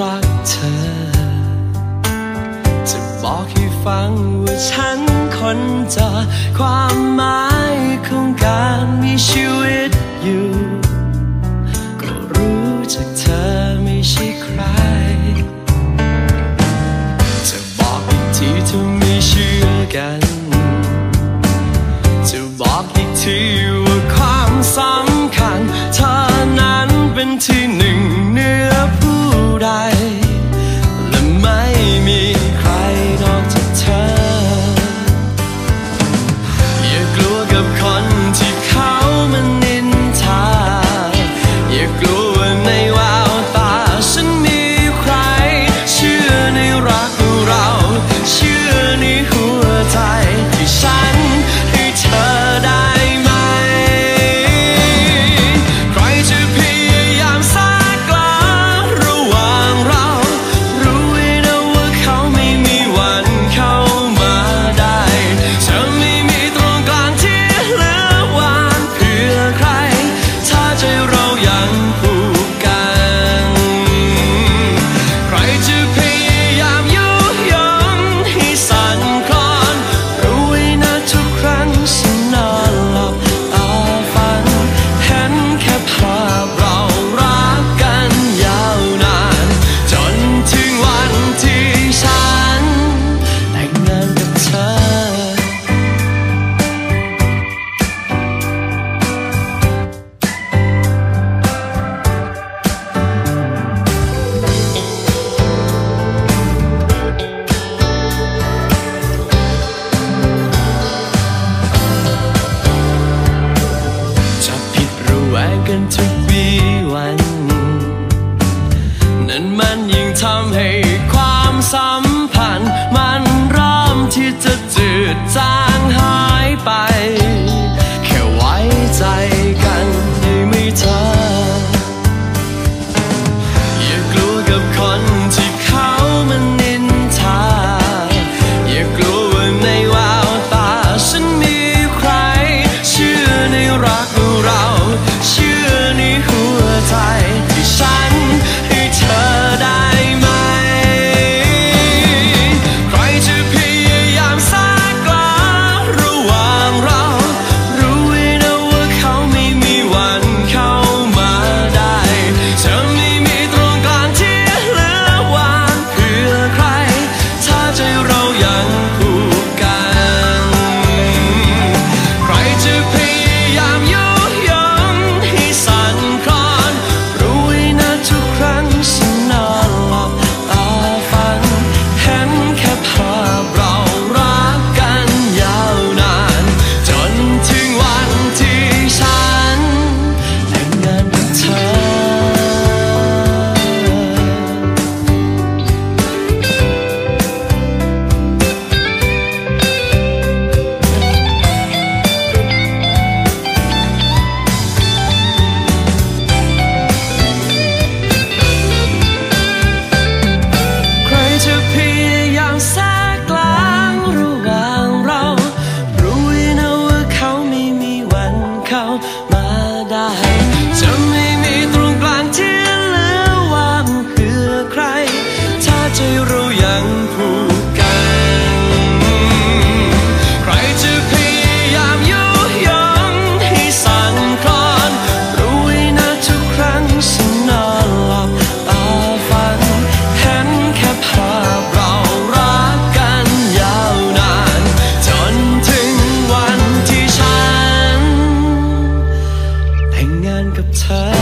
รักเธอ จะบอกให้ฟังว่าฉันคนจะความหมายของการมีชีวิตอยู่ ก็รู้จากเธอไม่ใช่ใคร จะบอกอีกทีเธอไม่เชื่อกัน จะบอกอีกทีว่าความสำคัญ เธอนั้นเป็นที่หนึ่ง มันยิ่งทำให้ความสัมพันธ์ มันเริ่มที่จะจืดจางหายไป แค่ไว้ใจ touch.